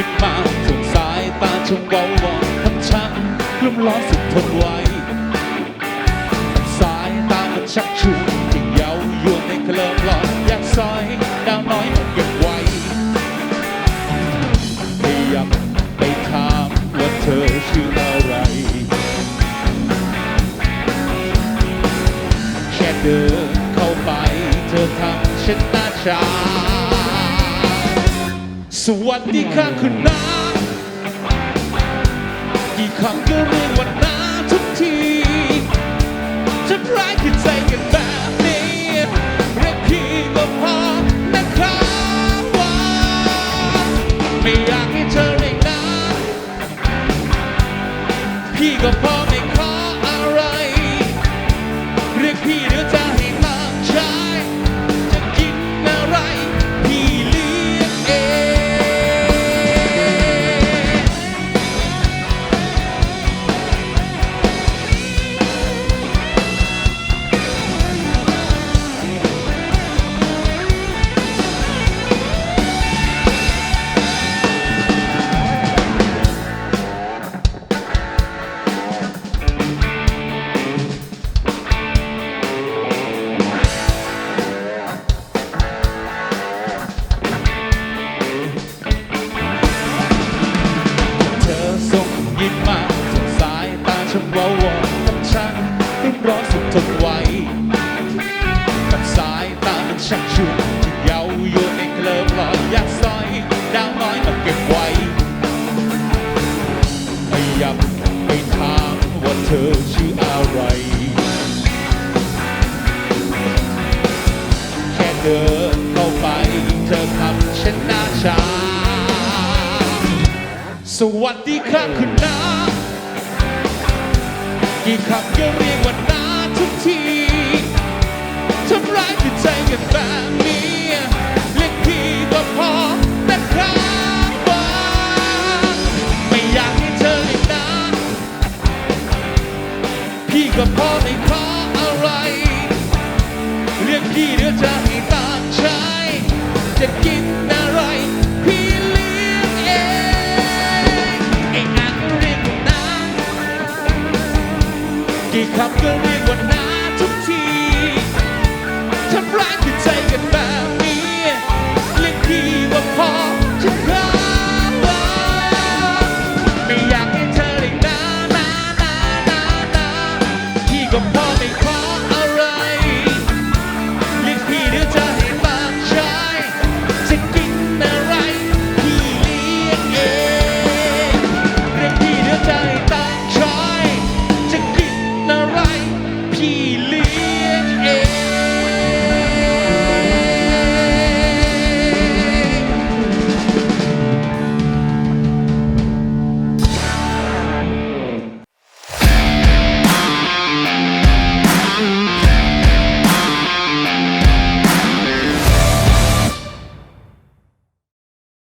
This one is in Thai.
ิบมาถูกสายตาชมเบาหวานทำนชักกลุ่มร้อนสุดทนไว้ สายตามันชักชวนที่เย้ายวนในเคลิ้มลอยอยากซอยดาวน้อยมันเก็บไว้พยายามไปถามว่าเธอชื่ออะไร แค่เดินเข้าไปเธอทำฉันตาชา วัสดีค่ะคุณน้ากี่คำก็เรียกว่าน้าทุกทีจะพร้ายขึ้นใจกันแบบนี้เรียกพี่ก็พอนะครับว่าไม่อยากให้เธอเรียน้าพี่ก็พอ ยิ้มมาจากสายตาฉันวาวอนกับฉันรีบร้อนสุดทนไหวกับสายตามันชักชวนที่เย้าโยนในเคลิ้มลอยอยากซอยดาวน้อยมาเก็บไว้พยายามไปถามว่าเธอชื่ออะไรแค่เดิน สวัสดีค่ะคุณนากี่คำก็เรียกว่านาทุกทีทำร้ายจิตใจกันแบบนี้เรียกพี่ก็พอนะครับว่าไม่อยากให้เธอเรียกนาพี่ก็พอไม่ขออะไร เรียกพี่เดี๋ยวจะให้ตามใจจะกินอะ กี่คำก็เรียกว่าน้าทุกทีทำร้ายจิตใจกันแบบนี้เรียกพี่ว่าพอจะครักไม่อยากให้เธอเรียกน้าน้าน้าน้านาพี่ก็พอ